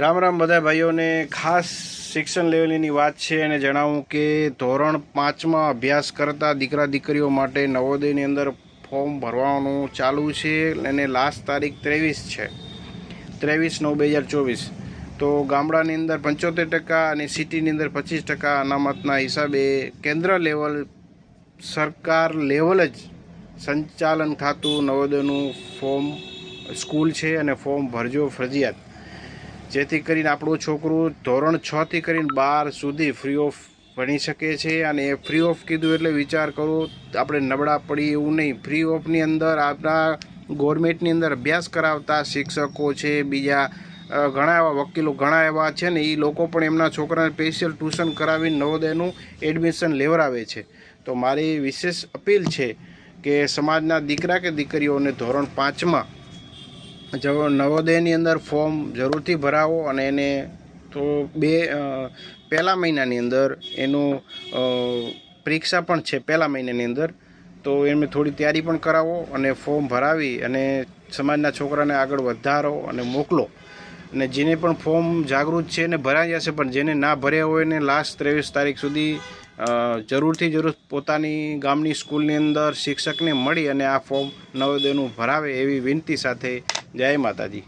રામ રામ બધા ભાઈઓને ખાસ શિક્ષણ લેવલની વાત છે અને જણાવું કે ધોરણ પાંચમાં અભ્યાસ કરતા દીકરા દીકરીઓ માટે નવોદયની અંદર ફોર્મ ભરવાનું ચાલુ છે અને લાસ્ટ તારીખ ત્રેવીસ છે. ત્રેવીસ નવ બે હજાર ચોવીસ. તો ગામડાની અંદર પંચોતેર ટકા અને સિટીની અંદર પચીસ ટકા અનામતના હિસાબે કેન્દ્ર લેવલ સરકાર લેવલ જ સંચાલન ખાતું નવોદયનું ફોર્મ સ્કૂલ છે અને ફોર્મ ભરજો ફરજિયાત. જેથી કરીને આપણું છોકરું ધોરણ છ થી કરીને બાર સુધી ફ્રી ઓફ ભણી શકે છે અને એ ફ્રી ઓફ કીધું એટલે વિચાર કરો, આપણે નબળા પડી એવું નહીં. ફ્રી ઓફની અંદર આપણા ગવર્મેન્ટની અંદર અભ્યાસ કરાવતા શિક્ષકો છે, બીજા ઘણા એવા વકીલો ઘણા એવા છે ને એ લોકો પણ એમના છોકરાને સ્પેશિયલ ટ્યુશન કરાવીને નવોદયનું એડમિશન લેવડાવે છે. તો મારી વિશેષ અપીલ છે કે સમાજના દીકરા કે દીકરીઓને ધોરણ પાંચમાં જો નવોદયની અંદર ફોર્મ જરૂરથી ભરાવો અને એને તો બે પહેલા મહિનાની અંદર એનું પરીક્ષા પણ છે પહેલા મહિનાની અંદર, તો એમને થોડી તૈયારી પણ કરાવો અને ફોર્મ ભરાવી અને સમાજના છોકરાને આગળ વધારો અને મોકલો. અને જેને પણ ફોર્મ જાગૃત છે એને ભરાઈ જશે, પણ જેને ના ભર્યા હોય એને લાસ્ટ ત્રેવીસ તારીખ સુધી જરૂરથી જરૂર પોતાની ગામની સ્કૂલની અંદર શિક્ષકને મળી અને આ ફોર્મ નવોદયનું ભરાવે એવી વિનંતી સાથે જય માતાજી.